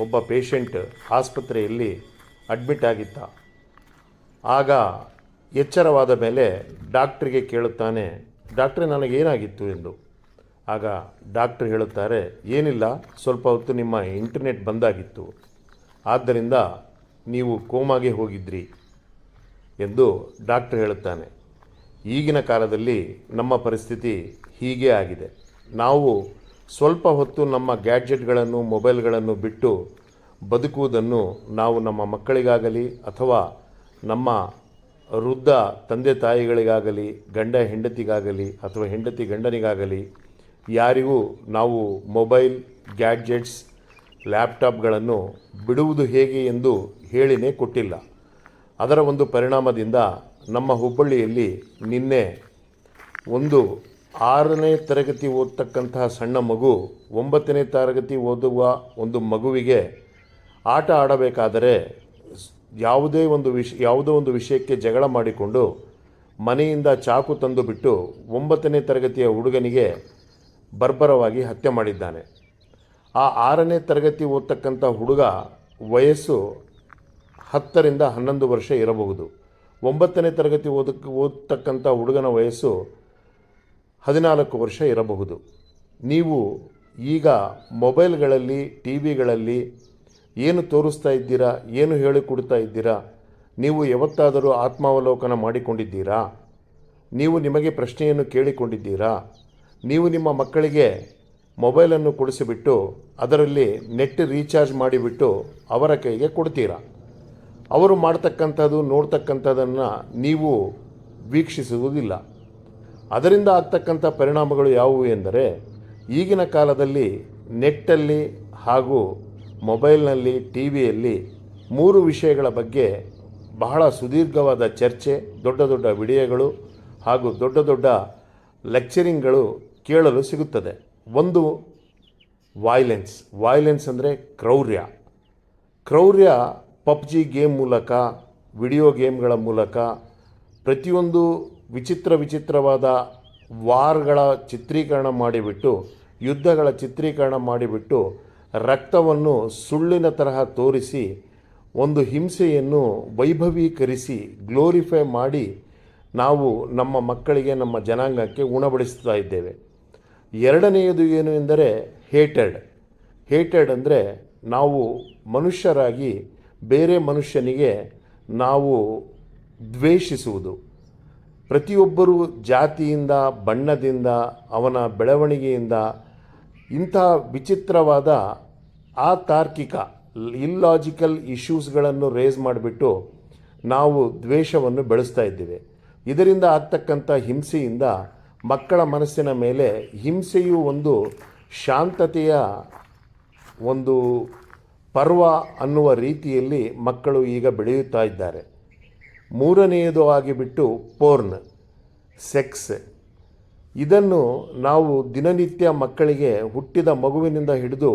ಒಬ್ಬ ಪೇಷಂಟ್ ಆಸ್ಪತ್ರೆಯಲ್ಲಿ ಅಡ್ಮಿಟ್ ಆಗಿದ್ದ. ಆಗ ಎಚ್ಚರವಾದ ಮೇಲೆ ಡಾಕ್ಟ್ರಿಗೆ ಕೇಳುತ್ತಾನೆ ಡಾಕ್ಟ್ರೆ ನನಗೇನಾಗಿತ್ತು ಎಂದು. ಆಗ ಡಾಕ್ಟ್ರ್ ಹೇಳುತ್ತಾರೆ, ಏನಿಲ್ಲ, ಸ್ವಲ್ಪ ಹೊತ್ತು ನಿಮ್ಮ ಇಂಟರ್ನೆಟ್ ಬಂದಾಗಿತ್ತು. ಆದ್ದರಿಂದ ನೀವು ಕೋಮಾಗೆ ಹೋಗಿದ್ರಿ. ಎಂದು ಡಾಕ್ಟ್ರ್ ಹೇಳುತ್ತಾನೆ. ಈಗಿನ ಕಾಲದಲ್ಲಿ ನಮ್ಮ ಪರಿಸ್ಥಿತಿ ಹೀಗೆ ಆಗಿದೆ. ನಾವು ಸ್ವಲ್ಪ ಹೊತ್ತು ನಮ್ಮ ಗ್ಯಾಡ್ಜೆಟ್ಗಳನ್ನು, ಮೊಬೈಲ್ಗಳನ್ನು ಬಿಟ್ಟು ಬದುಕುವುದನ್ನು ನಾವು ನಮ್ಮ ಮಕ್ಕಳಿಗಾಗಲಿ ಅಥವಾ ನಮ್ಮ ವೃದ್ಧ ತಂದೆ ತಾಯಿಗಳಿಗಾಗಲಿ, ಗಂಡ ಹೆಂಡತಿಗಾಗಲಿ ಅಥವಾ ಹೆಂಡತಿ ಗಂಡನಿಗಾಗಲಿ ಯಾರಿಗೂ ನಾವು ಮೊಬೈಲ್, ಗ್ಯಾಡ್ಜೆಟ್ಸ್, ಲ್ಯಾಪ್ಟಾಪ್ಗಳನ್ನು ಬಿಡುವುದು ಹೇಗೆ ಎಂದು ಹೇಳಿನೇ ಕೊಟ್ಟಿಲ್ಲ. ಅದರ ಒಂದು ಪರಿಣಾಮದಿಂದ ನಮ್ಮ ಹುಬ್ಬಳ್ಳಿಯಲ್ಲಿ ನಿನ್ನೆ ಒಂದು ಆರನೇ ತರಗತಿ ಓದ್ತಕ್ಕಂತಹ ಸಣ್ಣ ಮಗು ಒಂಬತ್ತನೇ ತರಗತಿ ಓದುವ ಒಂದು ಮಗುವಿಗೆ ಆಟ ಆಡಬೇಕಾದರೆ ಯಾವುದೇ ಒಂದು ವಿಷ, ಯಾವುದೋ ಒಂದು ವಿಷಯಕ್ಕೆ ಜಗಳ ಮಾಡಿಕೊಂಡು ಮನೆಯಿಂದ ಚಾಕು ತಂದುಬಿಟ್ಟು ಒಂಬತ್ತನೇ ತರಗತಿಯ ಹುಡುಗನಿಗೆ ಬರ್ಬರವಾಗಿ ಹತ್ಯೆ ಮಾಡಿದ್ದಾನೆ. ಆ ಆರನೇ ತರಗತಿ ಓದ್ತಕ್ಕಂಥ ಹುಡುಗ ವಯಸ್ಸು ಹತ್ತರಿಂದ ಹನ್ನೊಂದು ವರ್ಷ ಇರಬಹುದು. ಒಂಬತ್ತನೇ ತರಗತಿ ಓದಕ್ಕೆ ಓದ್ತಕ್ಕಂಥ ಹುಡುಗನ ವಯಸ್ಸು ಹದಿನಾಲ್ಕು ವರ್ಷ ಇರಬಹುದು. ನೀವು ಈಗ ಮೊಬೈಲ್ಗಳಲ್ಲಿ ಟಿ ವಿಗಳಲ್ಲಿ ಏನು ತೋರಿಸ್ತಾ ಇದ್ದೀರಾ, ಏನು ಹೇಳಿಕೊಡ್ತಾ ಇದ್ದೀರಾ, ನೀವು ಯಾವತ್ತಾದರೂ ಆತ್ಮಾವಲೋಕನ ಮಾಡಿಕೊಂಡಿದ್ದೀರಾ, ನೀವು ನಿಮಗೆ ಪ್ರಶ್ನೆಯನ್ನು ಕೇಳಿಕೊಂಡಿದ್ದೀರಾ, ನೀವು ನಿಮ್ಮ ಮಕ್ಕಳಿಗೆ ಮೊಬೈಲನ್ನು ಕೊಡಿಸಿಬಿಟ್ಟು ಅದರಲ್ಲಿ ನೆಟ್ ರೀಚಾರ್ಜ್ ಮಾಡಿಬಿಟ್ಟು ಅವರ ಕೈಗೆ ಕೊಡ್ತೀರಾ? ಅವರು ಮಾಡ್ತಕ್ಕಂಥದ್ದು, ನೋಡ್ತಕ್ಕಂಥದ್ದನ್ನು ನೀವು ವೀಕ್ಷಿಸುವುದಿಲ್ಲ. ಅದರಿಂದ ಆಗ್ತಕ್ಕಂಥ ಪರಿಣಾಮಗಳು ಯಾವುವು ಎಂದರೆ ಈಗಿನ ಕಾಲದಲ್ಲಿ ನೆಟ್ಟಲ್ಲಿ ಹಾಗೂ ಮೊಬೈಲ್ನಲ್ಲಿ ಟಿ ವಿಯಲ್ಲಿ ಮೂರು ವಿಷಯಗಳ ಬಗ್ಗೆ ಬಹಳ ಸುದೀರ್ಘವಾದ ಚರ್ಚೆ, ದೊಡ್ಡ ದೊಡ್ಡ ವಿಡಿಯೋಗಳು ಹಾಗೂ ದೊಡ್ಡ ದೊಡ್ಡ ಲೆಕ್ಚರಿಂಗ್ಗಳು ಕೇಳಲು ಸಿಗುತ್ತದೆ. ಒಂದು ವಾಯ್ಲೆನ್ಸ್ ವಾಯ್ಲೆನ್ಸ್ ಅಂದರೆ ಕ್ರೌರ್ಯ. ಕ್ರೌರ್ಯ ಪಬ್ಜಿ ಗೇಮ್ ಮೂಲಕ, ವಿಡಿಯೋ ಗೇಮ್ಗಳ ಮೂಲಕ ಪ್ರತಿಯೊಂದು ವಿಚಿತ್ರ ವಿಚಿತ್ರವಾದ ವಾರ್ಗಳ ಚಿತ್ರೀಕರಣ ಮಾಡಿಬಿಟ್ಟು, ಯುದ್ಧಗಳ ಚಿತ್ರೀಕರಣ ಮಾಡಿಬಿಟ್ಟು ರಕ್ತವನ್ನು ಸುಳ್ಳಿನ ತರಹ ತೋರಿಸಿ, ಒಂದು ಹಿಂಸೆಯನ್ನು ವೈಭವೀಕರಿಸಿ, ಗ್ಲೋರಿಫೈ ಮಾಡಿ ನಾವು ನಮ್ಮ ಮಕ್ಕಳಿಗೆ, ನಮ್ಮ ಜನಾಂಗಕ್ಕೆ ಉಣಬಡಿಸ್ತಾ ಇದ್ದೇವೆ. ಎರಡನೆಯದು ಏನು ಎಂದರೆ ಹೇಟೆಡ್. ಹೇಟೆಡ್ ಅಂದರೆ ನಾವು ಮನುಷ್ಯರಾಗಿ, ಬೇರೆ ಮನುಷ್ಯನಿಗೆ ನಾವು ದ್ವೇಷಿಸುವುದು. ಪ್ರತಿಯೊಬ್ಬರೂ ಜಾತಿಯಿಂದ, ಬಣ್ಣದಿಂದ, ಅವನ ಬೆಳವಣಿಗೆಯಿಂದ ಇಂಥ ವಿಚಿತ್ರವಾದ ಅತಾರ್ಕಿಕ ಇಲ್ಲಾಜಿಕಲ್ ಇಶ್ಯೂಸ್ಗಳನ್ನು ರೇಸ್ ಮಾಡಿಬಿಟ್ಟು ನಾವು ದ್ವೇಷವನ್ನು ಬೆಳೆಸ್ತಾ ಇದ್ದೇವೆ. ಇದರಿಂದ ಆಗ್ತಕ್ಕಂಥ ಹಿಂಸೆಯಿಂದ ಮಕ್ಕಳ ಮನಸ್ಸಿನ ಮೇಲೆ ಹಿಂಸೆಯು ಒಂದು ಶಾಂತತೆಯ ಒಂದು ಪರ್ವ ಅನ್ನುವ ರೀತಿಯಲ್ಲಿ ಮಕ್ಕಳು ಈಗ ಬೆಳೆಯುತ್ತಾ ಇದ್ದಾರೆ. ಮೂರನೆಯದು ಆಗಿಬಿಟ್ಟು ಪೋರ್ನ್, ಸೆಕ್ಸ್. ಇದನ್ನು ನಾವು ದಿನನಿತ್ಯ ಮಕ್ಕಳಿಗೆ ಹುಟ್ಟಿದ ಮಗುವಿನಿಂದ ಹಿಡಿದು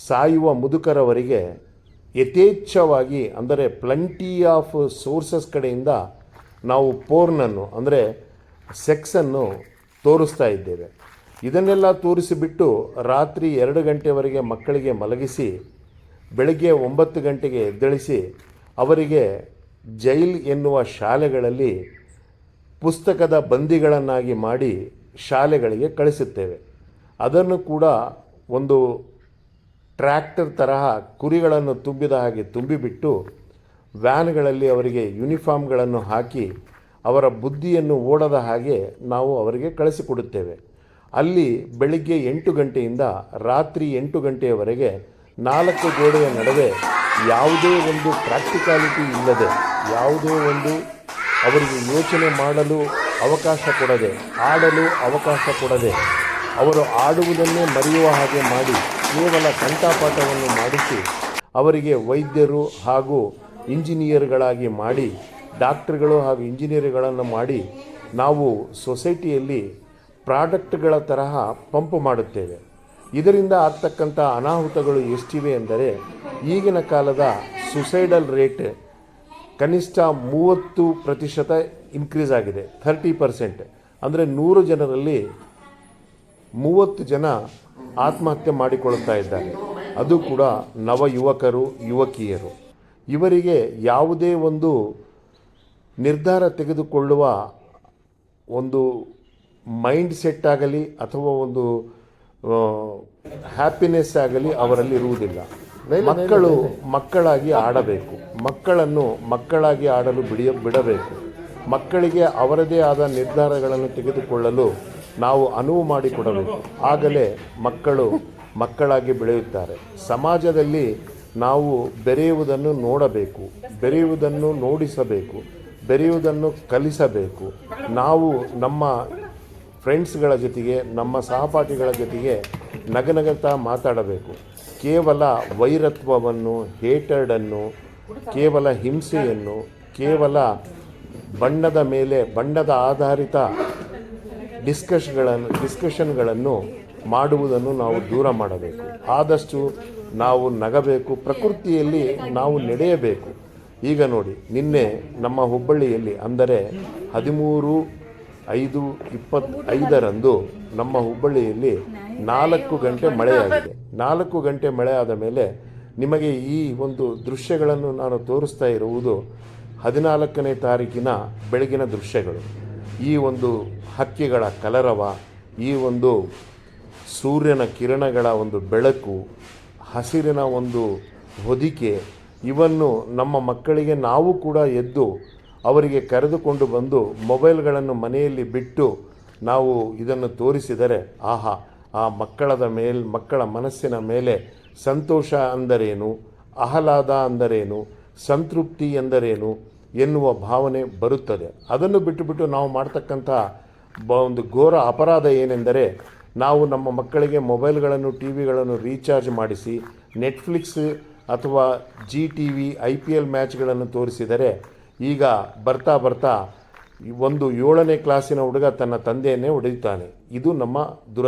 ಸಾಯುವ ಮುದುಕರವರೆಗೆ ಯಥೇಚ್ಛವಾಗಿ, ಅಂದರೆ ಪ್ಲಂಟಿ ಆಫ್ ಸೋರ್ಸಸ್ ಕಡೆಯಿಂದ ನಾವು ಪೋರ್ನನ್ನು, ಅಂದರೆ ಸೆಕ್ಸನ್ನು ತೋರಿಸ್ತಾ ಇದ್ದೇವೆ. ಇದನ್ನೆಲ್ಲ ತೋರಿಸಿಬಿಟ್ಟು ರಾತ್ರಿ ಎರಡು ಗಂಟೆವರೆಗೆ ಮಕ್ಕಳಿಗೆ ಮಲಗಿಸಿ, ಬೆಳಗ್ಗೆ ಒಂಬತ್ತು ಗಂಟೆಗೆ ಎದ್ದೇಳಿಸಿ, ಅವರಿಗೆ ಜೈಲ್ ಎನ್ನುವ ಶಾಲೆಗಳಲ್ಲಿ ಪುಸ್ತಕದ ಬಂದಿಗಳನ್ನಾಗಿ ಮಾಡಿ ಶಾಲೆಗಳಿಗೆ ಕಳಿಸುತ್ತೇವೆ. ಅದನ್ನು ಕೂಡ ಒಂದು ಟ್ರ್ಯಾಕ್ಟರ್ ತರಹ ಕುರಿಗಳನ್ನು ತುಂಬಿದ ಹಾಗೆ ತುಂಬಿಬಿಟ್ಟು ವ್ಯಾನ್ಗಳಲ್ಲಿ ಅವರಿಗೆ ಯೂನಿಫಾರ್ಮ್ಗಳನ್ನು ಹಾಕಿ ಅವರ ಬುದ್ಧಿಯನ್ನು ಓಡದ ಹಾಗೆ ನಾವು ಅವರಿಗೆ ಕಳಿಸಿಕೊಡುತ್ತೇವೆ. ಅಲ್ಲಿ ಬೆಳಿಗ್ಗೆ ಎಂಟು ಗಂಟೆಯಿಂದ ರಾತ್ರಿ ಎಂಟು ಗಂಟೆಯವರೆಗೆ ನಾಲ್ಕು ಗೋಡೆಯ ನಡುವೆ ಯಾವುದೇ ಒಂದು ಪ್ರಾಕ್ಟಿಕಾಲಿಟಿ ಇಲ್ಲದೆ, ಯಾವುದೇ ಒಂದು ಅವರಿಗೆ ಯೋಚನೆ ಮಾಡಲು ಅವಕಾಶ ಕೊಡದೆ, ಆಡಲು ಅವಕಾಶ ಕೊಡದೆ, ಅವರು ಆಡುವುದನ್ನೇ ಮರೆಯುವ ಹಾಗೆ ಮಾಡಿ, ಕೇವಲ ಕಂಠಪಾಠವನ್ನು ಮಾಡಿಸಿ, ಅವರಿಗೆ ವೈದ್ಯರು ಹಾಗೂ ಇಂಜಿನಿಯರ್ಗಳಾಗಿ ಮಾಡಿ, ಡಾಕ್ಟರ್ಗಳು ಹಾಗೂ ಇಂಜಿನಿಯರ್ಗಳನ್ನು ಮಾಡಿ ನಾವು ಸೊಸೈಟಿಯಲ್ಲಿ ಪ್ರಾಡಕ್ಟ್ಗಳ ತರಹ ಪಂಪ್ ಮಾಡುತ್ತೇವೆ. ಇದರಿಂದ ಆಗ್ತಕ್ಕಂಥ ಅನಾಹುತಗಳು ಎಷ್ಟಿವೆ ಎಂದರೆ ಈಗಿನ ಕಾಲದ ಸುಸೈಡಲ್ ರೇಟ್ ಕನಿಷ್ಠ ಮೂವತ್ತು ಪ್ರತಿಶತ ಇನ್ಕ್ರೀಸ್ ಆಗಿದೆ ಥರ್ಟಿ ಪರ್ಸೆಂಟ್ ಅಂದರೆ ನೂರು ಜನರಲ್ಲಿ ಮೂವತ್ತು ಜನ ಆತ್ಮಹತ್ಯೆ ಮಾಡಿಕೊಳ್ಳುತ್ತಾ ಇದ್ದಾರೆ. ಅದು ಕೂಡ ನವ ಯುವಕರು ಯುವಕಿಯರು. ಇವರಿಗೆ ಯಾವುದೇ ಒಂದು ನಿರ್ಧಾರ ತೆಗೆದುಕೊಳ್ಳುವ ಒಂದು ಮೈಂಡ್ ಸೆಟ್ ಆಗಲಿ ಅಥವಾ ಒಂದು ಹ್ಯಾಪಿನೆಸ್ ಆಗಲಿ ಅವರಲ್ಲಿ ಇರುವುದಿಲ್ಲ. ಮಕ್ಕಳು ಮಕ್ಕಳಾಗಿ ಆಡಬೇಕು. ಮಕ್ಕಳನ್ನು ಮಕ್ಕಳಾಗಿ ಆಡಲು ಬಿಡಿಯ, ಬಿಡಬೇಕು. ಮಕ್ಕಳಿಗೆ ಅವರದೇ ಆದ ನಿರ್ಧಾರಗಳನ್ನು ತೆಗೆದುಕೊಳ್ಳಲು ನಾವು ಅನುವು ಮಾಡಿಕೊಡಬೇಕು. ಆಗಲೇ ಮಕ್ಕಳು ಮಕ್ಕಳಾಗಿ ಬೆಳೆಯುತ್ತಾರೆ. ಸಮಾಜದಲ್ಲಿ ನಾವು ಬೆರೆಯುವುದನ್ನು ನೋಡಬೇಕು. ಬೆರೆಯುವುದನ್ನು ನೋಡಿಸಬೇಕು. ಬೆರೆಯುವುದನ್ನು ಕಲಿಸಬೇಕು. ನಾವು ನಮ್ಮ ಫ್ರೆಂಡ್ಸ್ಗಳ ಜೊತೆಗೆ, ನಮ್ಮ ಸಹಪಾಠಿಗಳ ಜೊತೆಗೆ ನಗನಗತಾ ಮಾತಾಡಬೇಕು. ಕೇವಲ ವೈರತ್ವವನ್ನು, ಹೇಟರ್ಡನ್ನು, ಕೇವಲ ಹಿಂಸೆಯನ್ನು, ಕೇವಲ ಬಣ್ಣದ ಮೇಲೆ, ಬಣ್ಣದ ಆಧಾರಿತ ಡಿಸ್ಕಷ್ಗಳನ್ನು ಡಿಸ್ಕಷನ್ಗಳನ್ನು ಮಾಡುವುದನ್ನು ನಾವು ದೂರ ಮಾಡಬೇಕು. ಆದಷ್ಟು ನಾವು ನಗಬೇಕು, ಪ್ರಕೃತಿಯಲ್ಲಿ ನಾವು ನಡೆಯಬೇಕು. ಈಗ ನೋಡಿ, ನಿನ್ನೆ ನಮ್ಮ ಹುಬ್ಬಳ್ಳಿಯಲ್ಲಿ, ಅಂದರೆ ಹದಿಮೂರು ಐದು ಇಪ್ಪತ್ತೈದರಂದು ನಮ್ಮ ಹುಬ್ಬಳ್ಳಿಯಲ್ಲಿ ನಾಲ್ಕು ಗಂಟೆ ಮಳೆಯಾಗಿದೆ. ನಾಲ್ಕು ಗಂಟೆ ಮಳೆ ಆದ ಮೇಲೆ ನಿಮಗೆ ಈ ಒಂದು ದೃಶ್ಯಗಳನ್ನು ನಾನು ತೋರಿಸ್ತಾ ಇರುವುದು ಹದಿನಾಲ್ಕನೇ ತಾರೀಕಿನ ಬೆಳಗಿನ ದೃಶ್ಯಗಳು. ಈ ಒಂದು ಹಕ್ಕಿಗಳ ಕಲರವ, ಈ ಒಂದು ಸೂರ್ಯನ ಕಿರಣಗಳ ಒಂದು ಬೆಳಕು, ಹಸಿರಿನ ಒಂದು ಹೊದಿಕೆ, ಇವನ್ನು ನಮ್ಮ ಮಕ್ಕಳಿಗೆ ನಾವು ಕೂಡ ಎದ್ದು ಅವರಿಗೆ ಕರೆದುಕೊಂಡು ಬಂದು ಮೊಬೈಲ್ಗಳನ್ನು ಮನೆಯಲ್ಲಿ ಬಿಟ್ಟು ನಾವು ಇದನ್ನು ತೋರಿಸಿದರೆ ಆಹಾ, ಆ ಮಕ್ಕಳದ ಮೇಲೆ, ಮಕ್ಕಳ ಮನಸ್ಸಿನ ಮೇಲೆ ಸಂತೋಷ ಅಂದರೇನು, ಆಹ್ಲಾದ ಅಂದರೇನು, ಸಂತೃಪ್ತಿ ಎಂದರೇನು ಎನ್ನುವ ಭಾವನೆ ಬರುತ್ತದೆ. ಅದನ್ನು ಬಿಟ್ಟುಬಿಟ್ಟು ನಾವು ಮಾಡ್ತಕ್ಕಂಥ ಬ ಒಂದು ಘೋರ ಅಪರಾಧ ಏನೆಂದರೆ ನಾವು ನಮ್ಮ ಮಕ್ಕಳಿಗೆ ಮೊಬೈಲ್ಗಳನ್ನು, ಟಿ ವಿಗಳನ್ನು ರೀಚಾರ್ಜ್ ಮಾಡಿಸಿ, ನೆಟ್ಫ್ಲಿಕ್ಸ್ ಅಥವಾ G T V, I P L ಮ್ಯಾಚ್ಗಳನ್ನು ತೋರಿಸಿದರೆ ಈಗ ಬರ್ತಾ ಬರ್ತಾ ಒಂದು ಏಳನೇ ಕ್ಲಾಸಿನ ಹುಡುಗ ತನ್ನ ತಂದೆಯನ್ನೇ ಹೊಡೆಯುತ್ತಾನೆ. ಇದು ನಮ್ಮ ದುರ